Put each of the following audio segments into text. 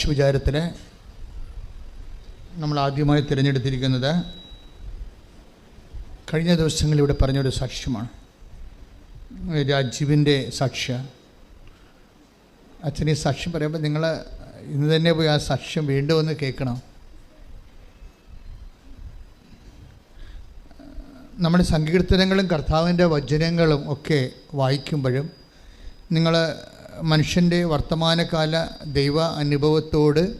സാക്ഷി വിചാരത്തിൽ നമ്മൾ ആദ്യമായി തിരഞ്ഞെടുത്തിരിക്കുന്നത് കഴിഞ്ഞ ദിവസങ്ങളിൽ ഇവിടെ പറഞ്ഞൊരു സാക്ഷ്യമാണ്. രാജീവിന്റെ സാക്ഷ്യ. അച്ഛൻ ഈ സാക്ഷ്യം പറയുമ്പോൾ നിങ്ങൾ ഇന്ന് തന്നെ പോയി ആ സാക്ഷ്യം വീണ്ടും ഒന്ന് കേൾക്കണം. നമ്മുടെ സങ്കീർത്തനങ്ങളും കർത്താവിന്റെ വചനങ്ങളും ഒക്കെ വായിക്കുമ്പോഴും നിങ്ങൾ മനുഷ്യന്റെ വർത്തമാനകാല ദൈവ അനുഭവത്തോട്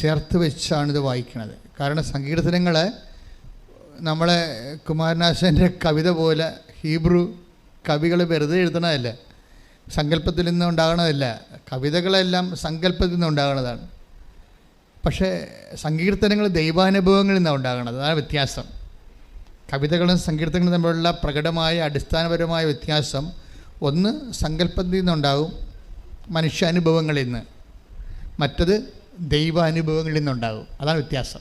ചേർത്ത് വെച്ചാണിത് വായിക്കുന്നത്. കാരണം സങ്കീർത്തനങ്ങൾ നമ്മളെ കുമാരനാശന്റെ കവിത പോലെ ഹീബ്രു കവികൾ വെറുതെ എഴുതണതല്ല സങ്കല്പത്തിൽ നിന്ന് ഉണ്ടാകണതല്ല. കവിതകളെല്ലാം സങ്കല്പത്തിൽ നിന്ന് ഉണ്ടാകുന്നതാണ് പക്ഷേ സങ്കീർത്തനങ്ങൾ ദൈവാനുഭവങ്ങളിൽ നിന്നാണ് ഉണ്ടാകുന്നത് അതാണ് വ്യത്യാസം. കവിതകളും സങ്കീർത്തനങ്ങളും തമ്മിലുള്ള പ്രകടമായ അടിസ്ഥാനപരമായ വ്യത്യാസം ഒന്ന് സങ്കല്പത്തിൽ നിന്നുണ്ടാകും മനുഷ്യാനുഭവങ്ങളിൽ നിന്ന്. മറ്റത് ദൈവാനുഭവങ്ങളിൽ നിന്നുണ്ടാകും അതാണ് വ്യത്യാസം.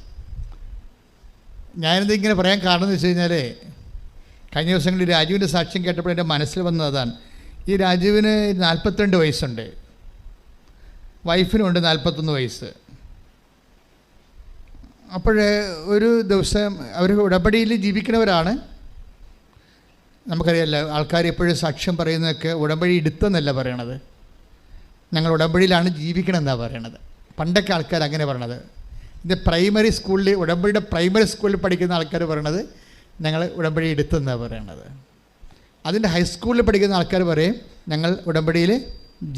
ഞാനിത് ഇങ്ങനെ പറയാൻ കാരണം എന്ന് വെച്ച് കഴിഞ്ഞാൽ കഴിഞ്ഞ ദിവസങ്ങളിൽ രാജുവിന്റെ സാക്ഷ്യം കേട്ടപ്പോൾ എന്റെ മനസ്സിൽ വന്നത് അതാണ്. ഈ രാജുവിന് നാൽപ്പത്തിരണ്ട് വയസ്സുണ്ട്. വൈഫിനുണ്ട് നാൽപ്പത്തൊന്ന് വയസ്സ്. അപ്പോഴേ ഒരു ദിവസം അവർ ഉടപടിയിൽ ജീവിക്കുന്നവരാണ്. നമുക്കറിയാമല്ലോ ആൾക്കാർ എപ്പോഴും സാക്ഷ്യം പറയുന്നതൊക്കെ ഉടമ്പടി എടുത്തെന്നല്ല പറയണത്. ഞങ്ങൾ ഉടമ്പടിയിലാണ് ജീവിക്കണമെന്നാണ് പറയണത്. പണ്ടൊക്കെ ആൾക്കാർ അങ്ങനെ പറയണത്. ഇത് പ്രൈമറി സ്കൂളിൽ ഉടമ്പടിയുടെ പ്രൈമറി സ്കൂളിൽ പഠിക്കുന്ന ആൾക്കാർ പറയണത് ഞങ്ങൾ ഉടമ്പടി എടുത്തെന്നാണ് പറയണത്. അതിന്റെ ഹൈസ്കൂളിൽ പഠിക്കുന്ന ആൾക്കാർ പറയും ഞങ്ങൾ ഉടമ്പടിയിൽ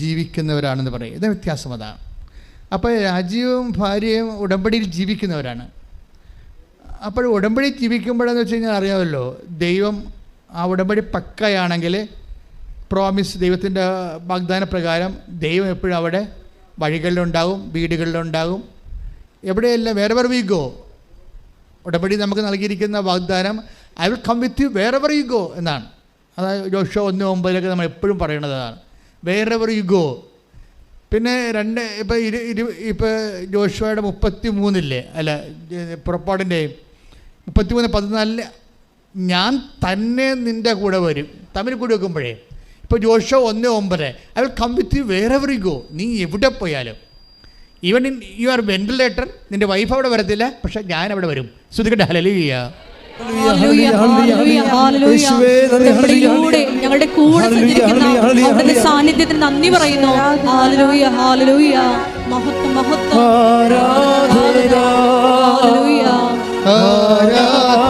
ജീവിക്കുന്നവരാണെന്ന് പറയും. ഇത് വ്യത്യാസം അതാണ് അപ്പോൾ രാജീവും ഭാര്യയും ഉടമ്പടിയിൽ ജീവിക്കുന്നവരാണ്. അപ്പോൾ ഉടമ്പടി ജീവിക്കുമ്പോഴെന്ന് വെച്ച് കഴിഞ്ഞാൽ അറിയാമല്ലോ ദൈവം ആ ഉടമ്പടി പക്കയാണെങ്കിൽ പ്രോമിസ് ദൈവത്തിന്റെ വാഗ്ദാന പ്രകാരം ദൈവം എപ്പോഴും അവിടെ വഴികളിലുണ്ടാകും വീടുകളിലുണ്ടാകും. എവിടെയെല്ലാം വേറെ വെർ വി ഗോ ഉടമ്പടി നമുക്ക് നൽകിയിരിക്കുന്ന വാഗ്ദാനം I will come with you where you go എന്നാണ്. അതായത് ജോഷോ ഒന്ന് ഒമ്പതിലൊക്കെ നമ്മൾ എപ്പോഴും പറയുന്നതാണ് വേറെ വെർ യു ഗോ പിന്നെ രണ്ട് ഇപ്പോൾ ഇരു ഇരു ഇപ്പോൾ ജോഷുവയുടെ മുപ്പത്തി മൂന്നില്ലേ അല്ല പുറപ്പാടിന്റെ മുപ്പത്തി മൂന്ന് പതിനാലിൽ ഞാൻ തന്നെ നിന്റെ കൂടെ വരും. തമ്മിൽ കൂടി വെക്കുമ്പോഴേ. ഇപ്പോൾ ജോഷോ ഒന്ന് ഒമ്പത്. I will come with you wherever go നീ എവിടെ പോയാലും. Even in you are ventilator നിന്റെ വൈഫ് അവിടെ വരത്തില്ല പക്ഷെ ഞാൻ അവിടെ വരും. ശ്രുതിക്കട്ടെ ഹലലിയ ഞങ്ങളുടെ കൂടെ സഞ്ചരിക്കുന്ന. സാന്നിധ്യത്തിന് നന്ദി പറയുന്നു. ഹാലലൂയ ഹാലലൂയ മഹത്വം മഹത്വം. ആരാധന. ആരാധന.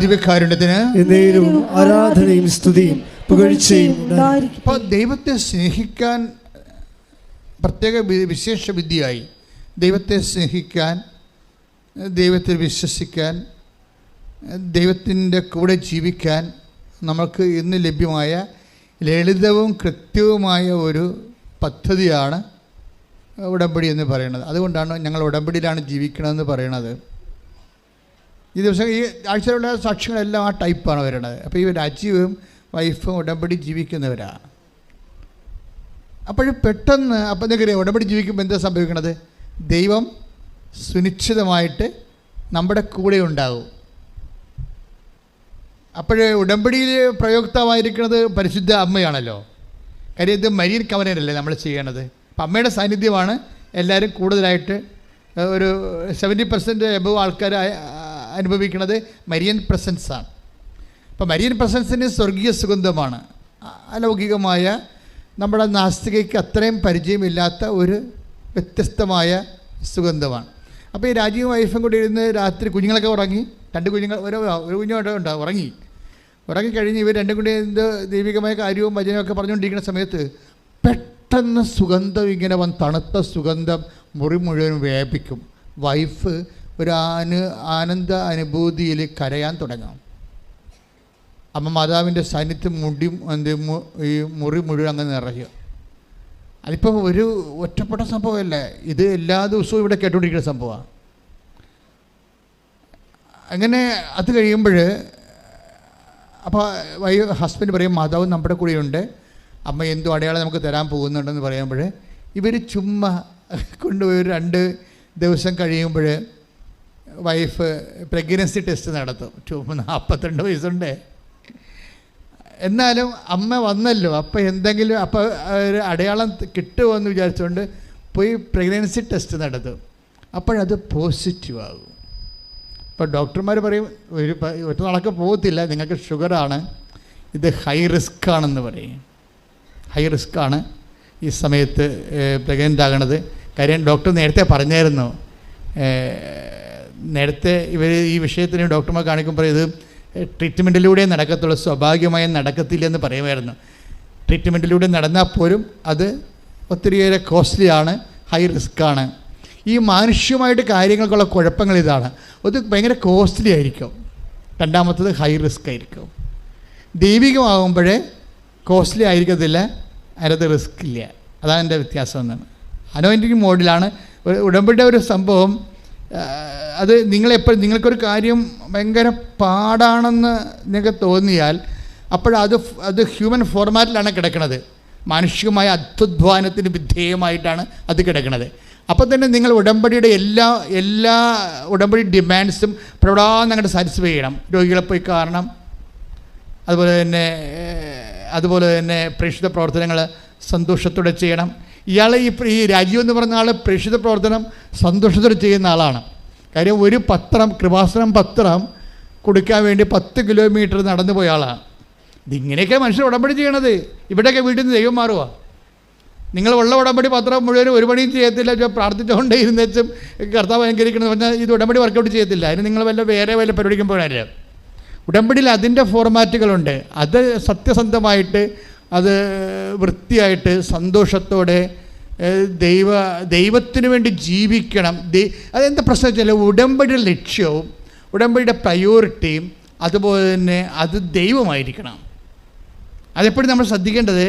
പരിശുദ്ധ പരമദിവ്യകാരുണ്യത്തിന് ആരാധനയും സ്തുതിയും പുകഴ്ചയും. ദൈവത്തെ സ്നേഹിക്കാൻ പ്രത്യേക വിശേഷ വിദ്യയായി ദൈവത്തെ സ്നേഹിക്കാൻ ദൈവത്തിൽ വിശ്വസിക്കാൻ ദൈവത്തിന്റെ കൂടെ ജീവിക്കാൻ നമുക്ക് ഇന്ന് ലഭ്യമായ ലളിതവും കൃത്യവുമായ ഒരു പദ്ധതിയാണ് ഉടമ്പടി എന്ന് പറയുന്നത്. അതുകൊണ്ടാണ് ഞങ്ങൾ ഉടമ്പടിയിലാണ് ജീവിക്കണമെന്ന് പറയുന്നത്. ഈ ദിവസം ഈ ആഴ്ചയിലുള്ള സാക്ഷികളെല്ലാം ആ ടൈപ്പാണ് വരുന്നത് അപ്പോൾ ഈ രാജീവും വൈഫും ഉടമ്പടി ജീവിക്കുന്നവരാണ് അപ്പോഴും പെട്ടെന്ന് അപ്പം എന്തെങ്കിലും ഉടമ്പടി ജീവിക്കുമ്പോൾ എന്താ സംഭവിക്കുന്നത് ദൈവം സുനിശ്ചിതമായിട്ട് നമ്മുടെ കൂടെ ഉണ്ടാകും. അപ്പോഴേ ഉടമ്പടിയിൽ പ്രയോക്താവായിരിക്കുന്നത് പരിശുദ്ധ അമ്മയാണല്ലോ. കാര്യം ഇത് മരിയൻ കവനല്ലേ നമ്മൾ ചെയ്യണത് അപ്പം അമ്മയുടെ സാന്നിധ്യമാണ് എല്ലാവരും കൂടുതലായിട്ട് ഒരു സെവന്റി പെർസെന്റ് എബവ് ആൾക്കാർ അനുഭവിക്കുന്നത് മരിയൻ പ്രസൻസാണ്. അപ്പോൾ മരിയൻ പ്രസൻസിന് സ്വർഗീയ സുഗന്ധമാണ്. അലൗകികമായ നമ്മുടെ നാസ്തികയ്ക്ക് അത്രയും പരിചയമില്ലാത്ത ഒരു വ്യത്യസ്തമായ സുഗന്ധമാണ്. അപ്പോൾ ഈ രാജീവ് വൈഫും കൂടി ഇരുന്ന് രാത്രി കുഞ്ഞുങ്ങളൊക്കെ ഉറങ്ങി. രണ്ട് കുഞ്ഞുങ്ങൾ ഒരു ഒരു കുഞ്ഞോടെ ഉണ്ട് ഉറങ്ങി. ഉറങ്ങിക്കഴിഞ്ഞ് ഇവർ രണ്ടും കൂടി എന്ത് ദൈവികമായ കാര്യവും വചനവും ഒക്കെ പറഞ്ഞുകൊണ്ടിരിക്കുന്ന സമയത്ത് പെട്ടെന്ന് സുഗന്ധം ഇങ്ങനെ വന്ന് തണുത്ത സുഗന്ധം മുറി മുഴുവൻ വ്യാപിക്കും. വൈഫ് ഒരു ആന് ആനന്ദ അനുഭൂതിയിൽ കരയാൻ തുടങ്ങാം. അമ്മ മാതാവിന്റെ സാന്നിധ്യം മുടി എന്ത് ഈ മുറി മുഴുവൻ അങ്ങ് നിറയുക. അതിപ്പോൾ ഒരു ഒറ്റപ്പെട്ട സംഭവമല്ലേ. ഇത് എല്ലാ ദിവസവും ഇവിടെ കേട്ടുകൊണ്ടിരിക്കുന്ന സംഭവമാണ്. അങ്ങനെ അത് കഴിയുമ്പോൾ അപ്പോൾ വൈ ഹസ്ബൻഡ് പറയും മാതാവ് നമ്മുടെ കൂടെയുണ്ട്. അമ്മ എന്തോ അടയാളം നമുക്ക് തരാൻ പോകുന്നുണ്ടെന്ന് പറയുമ്പോൾ ഇവർ ചുമ്മാ കൊണ്ടുപോയി രണ്ട് ദിവസം കഴിയുമ്പോൾ വൈഫ് പ്രഗ്നൻസി ടെസ്റ്റ് നടത്തും. ടു നാൽപ്പത്തിരണ്ട് വയസ്സുണ്ട്. എന്നാലും അമ്മ വന്നല്ലോ. അപ്പോൾ എന്തെങ്കിലും അപ്പോൾ ഒരു അടയാളം കിട്ടുമോ എന്ന് വിചാരിച്ചുകൊണ്ട് പോയി പ്രഗ്നൻസി ടെസ്റ്റ് നടത്തും. അപ്പോഴത് പോസിറ്റീവ് ആകും. അപ്പോൾ ഡോക്ടർമാർ പറയും ഒരു ഒറ്റ നാളൊക്കെ പോകത്തില്ല നിങ്ങൾക്ക് ഷുഗറാണ് ഇത് ഹൈ റിസ്ക് ആണെന്ന് പറയും. ഹൈ റിസ്ക് ആണ് ഈ സമയത്ത് പ്രഗ്നന്റ് ആകണത്. കാര്യം ഡോക്ടർ നേരത്തെ പറഞ്ഞായിരുന്നു നേരത്തെ ഇവർ ഈ വിഷയത്തിന് ഡോക്ടർമാർ കാണിക്കുമ്പോൾ ഇത് ട്രീറ്റ്മെന്റിലൂടെ നടക്കത്തുള്ളൂ സ്വാഭാവികമായി നടക്കത്തില്ലെന്ന് പറയുമായിരുന്നു. ട്രീറ്റ്മെന്റിലൂടെ നടന്നാൽ പോലും അത് ഒത്തിരിയേറെ കോസ്റ്റ്ലി ആണ് ഹൈ റിസ്ക് ആണ്. ഈ മാനുഷ്യമായിട്ട് കാര്യങ്ങൾക്കുള്ള കുഴപ്പങ്ങൾ ഇതാണ്. അത് ഭയങ്കര കോസ്റ്റ്ലി ആയിരിക്കും. രണ്ടാമത്തത് ഹൈ റിസ്ക് ആയിരിക്കും. ദൈവികമാകുമ്പോഴേ കോസ്റ്റ്ലി ആയിരിക്കത്തില്ല അതിനകത്ത് റിസ്ക് ഇല്ല. അതാണ് എന്റെ വ്യത്യാസം എന്നാണ്. അനോയിന്റിങ് മോഡിലാണ് ഉടമ്പടിയുടെ ഒരു സംഭവം അത് നിങ്ങളെപ്പോൾ നിങ്ങൾക്കൊരു കാര്യം ഭയങ്കര പാടാണെന്ന് നിങ്ങൾക്ക് തോന്നിയാൽ അപ്പോഴത് അത് ഹ്യൂമൻ ഫോർമാറ്റിലാണ് കിടക്കുന്നത് മാനുഷികമായ അത്യുധ്വാനത്തിന് വിധേയമായിട്ടാണ് അത് കിടക്കുന്നത് അപ്പോൾ തന്നെ നിങ്ങൾ ഉടമ്പടിയുടെ എല്ലാ എല്ലാ ഉടമ്പടി ഡിമാൻഡ്സും പ്രൗഢാന്ന് അങ്ങോട്ട് സാറ്റിസ്ഫൈ ചെയ്യണം. രോഗികളെ പോയി കാരണം അതുപോലെ തന്നെ അതുപോലെ തന്നെ പ്രേക്ഷിത പ്രവർത്തനങ്ങൾ സന്തോഷത്തോടെ ചെയ്യണം. ഇയാൾ ഈ ഈ രാജീവ് എന്ന് പറഞ്ഞ ആൾ പ്രേക്ഷിത പ്രവർത്തനം സന്തോഷത്തോടെ ചെയ്യുന്ന ആളാണ്. കാര്യം ഒരു പത്രം കൃപാസനം പത്രം കൊടുക്കാൻ വേണ്ടി പത്ത് കിലോമീറ്റർ നടന്നു പോയ ആളാണ് ഇതിങ്ങനെയൊക്കെ മനുഷ്യർ ഉടമ്പടി ചെയ്യണത്. ഇവിടെയൊക്കെ വീട്ടിൽ നിന്ന് ദൈവം മാറുക നിങ്ങൾ ഉള്ള ഉടമ്പടി പത്രം മുഴുവൻ ഒരു പണിയും ചെയ്യത്തില്ല. പ്രാർത്ഥിച്ചുകൊണ്ട് ഇരുന്നേച്ചും കർത്താവ് അനുകരിക്കണമെന്ന് പറഞ്ഞാൽ ഇത് ഉടമ്പടി വർക്കൗട്ട് ചെയ്യത്തില്ല. അതിന് നിങ്ങൾ വല്ല വേറെ വല്ല പരിപാടിക്കും പോകാനല്ല ഉടമ്പടിയിൽ അതിന്റെ ഫോർമാറ്റുകളുണ്ട് അത് സത്യസന്ധമായിട്ട് അത് വൃത്തിയായിട്ട് സന്തോഷത്തോടെ ദൈവ ദൈവത്തിന് വേണ്ടി ജീവിക്കണം. അതെന്താ പ്രശ്നം വെച്ചാൽ ഉടമ്പടിയുടെ ലക്ഷ്യവും ഉടമ്പടിയുടെ പ്രയോറിറ്റിയും അതുപോലെ തന്നെ അത് ദൈവമായിരിക്കണം. അതെപ്പോഴും നമ്മൾ ശ്രദ്ധിക്കേണ്ടത്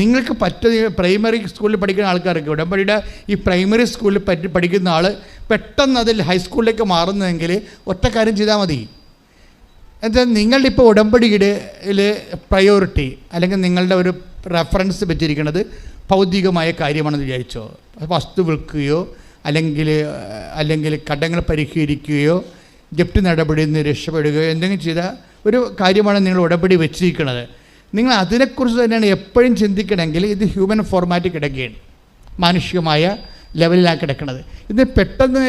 നിങ്ങൾക്ക് പറ്റുന്ന പ്രൈമറി സ്കൂളിൽ പഠിക്കുന്ന ആൾക്കാർക്ക് ഉടമ്പടിയുടെ ഈ പ്രൈമറി സ്കൂളിൽ പറ്റി പഠിക്കുന്ന ആൾ പെട്ടെന്ന് അതിൽ ഹൈസ്കൂളിലേക്ക് മാറുന്നതെങ്കിൽ ഒറ്റ കാര്യം ചെയ്താൽ മതി. എന്നുവെച്ചാൽ നിങ്ങളുടെ ഇപ്പോൾ ഉടമ്പടിയുടെ പ്രയോറിറ്റി അല്ലെങ്കിൽ നിങ്ങളുടെ ഒരു റെഫറൻസ് വെച്ചിരിക്കുന്നത് ഭൗതികമായ കാര്യമാണെന്ന് വിചാരിച്ചോ? വസ്തു വിൽക്കുകയോ അല്ലെങ്കിൽ അല്ലെങ്കിൽ കടങ്ങൾ പരിഹരിക്കുകയോ ജപ്തി നടപടിയിൽ നിന്ന് രക്ഷപ്പെടുകയോ എന്തെങ്കിലും ചെയ്ത ഒരു കാര്യമാണ് നിങ്ങൾ ഉടമ്പടി വെച്ചിരിക്കുന്നത്. നിങ്ങൾ അതിനെക്കുറിച്ച് തന്നെയാണ് എപ്പോഴും ചിന്തിക്കണമെങ്കിൽ ഇത് ഹ്യൂമൻ ഫോർമാറ്റിൽ കിടക്കുകയാണ്. മാനുഷികമായ ലെവലിലാണ് കിടക്കുന്നത് ഇത് പെട്ടെന്ന്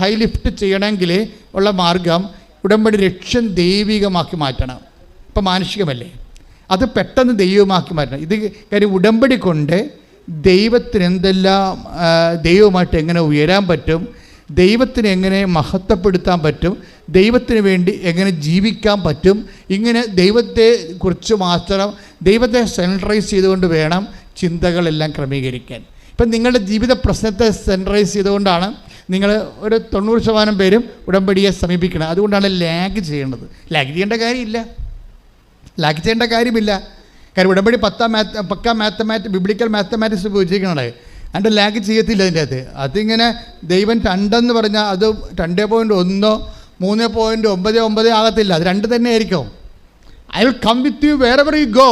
ഹൈ ലിഫ്റ്റ് ചെയ്യണമെങ്കിൽ ഉള്ള മാർഗം ഉടമ്പടി ലക്ഷ്യം ദൈവികമാക്കി മാറ്റണം. ഇപ്പം മാനുഷികമല്ലേ? അത് പെട്ടെന്ന് ദൈവമാക്കി മാറ്റണം. ഇത് കാര്യം ഉടമ്പടി കൊണ്ട് ദൈവത്തിന് എന്തെല്ലാം ദൈവമായിട്ട് എങ്ങനെ ഉയരാൻ പറ്റും ദൈവത്തിന് എങ്ങനെ മഹത്വപ്പെടുത്താൻ പറ്റും ദൈവത്തിന് വേണ്ടി എങ്ങനെ ജീവിക്കാൻ പറ്റും ഇങ്ങനെ ദൈവത്തെ കുറിച്ച് മാത്രം ദൈവത്തെ സെൻട്രൈസ് ചെയ്തുകൊണ്ട് വേണം ചിന്തകളെല്ലാം ക്രമീകരിക്കാൻ. ഇപ്പം നിങ്ങളുടെ ജീവിത പ്രശ്നത്തെ സെൻട്രൈസ് ചെയ്തുകൊണ്ടാണ് നിങ്ങൾ ഒരു തൊണ്ണൂറ് ശതമാനം പേരും ഉടമ്പടിയെ സമീപിക്കണം. അതുകൊണ്ടാണ് ലാഗ് ചെയ്യേണ്ടത്. ലാഗ് ചെയ്യേണ്ട കാര്യമില്ല. ലാഗ് ചെയ്യേണ്ട കാര്യമില്ല. കാര്യം ഉടമ്പടി പത്താം മാത്ത പക്ക മാത്തമാറ്റിക് ബിബ്ലിക്കൽ മാത്തമാറ്റിക്സ് ഉപയോഗിച്ചിരിക്കണേ അതിന്റെ ലാഗ് ചെയ്യത്തില്ല അതിന്റെ അകത്ത്. അതിങ്ങനെ ദൈവം രണ്ടെന്ന് പറഞ്ഞാൽ അത് രണ്ട് പോയിന്റ് ഒന്നോ മൂന്ന് പോയിന്റ് ഒമ്പത് ഒമ്പത് ആകത്തില്ല. അത് രണ്ട് തന്നെ ആയിരിക്കും. I will come with you where you go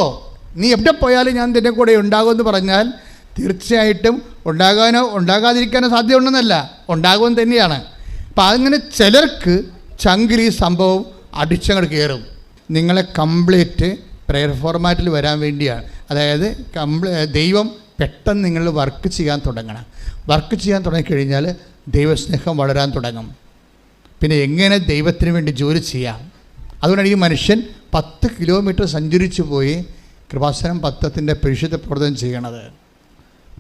നീ എവിടെ പോയാലും ഞാൻ നിന്റെ കൂടെ ഉണ്ടാകുമെന്ന് പറഞ്ഞാൽ തീർച്ചയായിട്ടും ഉണ്ടാകാനോ ഉണ്ടാകാതിരിക്കാനോ സാധ്യതയുണ്ടെന്നല്ല. ഉണ്ടാകുമെന്ന് തന്നെയാണ്. അപ്പം അങ്ങനെ ചിലർക്ക് ചങ്കിൽ സംഭവം അടിച്ചങ്ങോട്ട് കയറും. നിങ്ങളെ കംപ്ലീറ്റ് പ്രെയർ ഫോർമാറ്റിൽ വരാൻ വേണ്ടിയാണ്. അതായത് കംപ്ലീ ദൈവം പെട്ടെന്ന് നിങ്ങൾ വർക്ക് ചെയ്യാൻ തുടങ്ങണം. വർക്ക് ചെയ്യാൻ തുടങ്ങിക്കഴിഞ്ഞാൽ ദൈവസ്നേഹം വളരാൻ തുടങ്ങും. പിന്നെ എങ്ങനെ ദൈവത്തിന് വേണ്ടി ജോലി ചെയ്യാം? അതുകൊണ്ടാണ് ഈ മനുഷ്യൻ പത്ത് കിലോമീറ്റർ സഞ്ചരിച്ചു പോയി കൃപാസനം പത്തത്തിന്റെ പരിശുദ്ധ പ്രവർത്തനം ചെയ്യണത്.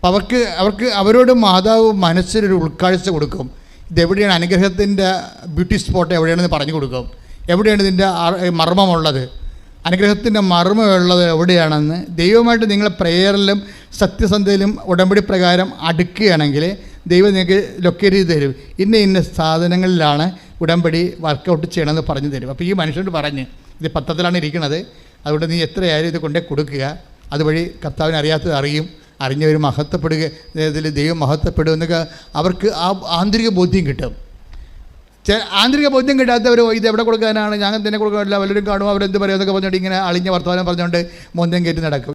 അപ്പം അവർക്ക് അവർക്ക് അവരോട് മാതാവ് മനസ്സിനൊരു ഉൾക്കാഴ്ച കൊടുക്കും. ഇതെവിടെയാണ് അനുഗ്രഹത്തിന്റെ ബ്യൂട്ടി സ്പോട്ട് എവിടെയാണെന്ന് പറഞ്ഞു കൊടുക്കും. എവിടെയാണ് ഇതിന്റെ മർമ്മമുള്ളത്? അനുഗ്രഹത്തിന്റെ മർമ്മമുള്ളത് എവിടെയാണെന്ന് ദൈവമായിട്ട് നിങ്ങൾ പ്രെയറിലും സത്യസന്ധയിലും ഉടമ്പടി പ്രകാരം അടുക്കുകയാണെങ്കിൽ ദൈവം നിങ്ങൾക്ക് ലൊക്കേറ്റ് ചെയ്ത് തരും. ഇന്ന ഇന്ന സാധനങ്ങളിലാണ് ഉടമ്പടി വർക്കൗട്ട് ചെയ്യണമെന്ന് പറഞ്ഞു തരും. അപ്പോൾ ഈ മനുഷ്യനോട് പറഞ്ഞ് ഇത് പത്രത്തിലാണ് ഇരിക്കുന്നത്. അതുകൊണ്ട് നീ എത്രയായാലും ഇത് കൊണ്ടേ കൊടുക്കുക. അതുവഴി കർത്താവിനറിയാത്തത് അറിയും. അറിഞ്ഞവർ മഹത്വപ്പെടുക ഇതിൽ ദൈവം മഹത്വപ്പെടുക എന്നൊക്കെ അവർക്ക് ആ ആന്തരിക ബോധ്യം കിട്ടും. ആന്തരിക ബോധ്യം കിട്ടാത്തവർ ഇത് എവിടെ കൊടുക്കാനാണ്? ഞാൻ തന്നെ കൊടുക്കാനില്ല വല്ലവരും കാണുമോ അവരെന്ത് പറയുമെന്നൊക്കെ പറഞ്ഞിട്ട് ഇങ്ങനെ അളിഞ്ഞ വർത്തമാനം പറഞ്ഞുകൊണ്ട് മൊന്തം കയറ്റി നടക്കും.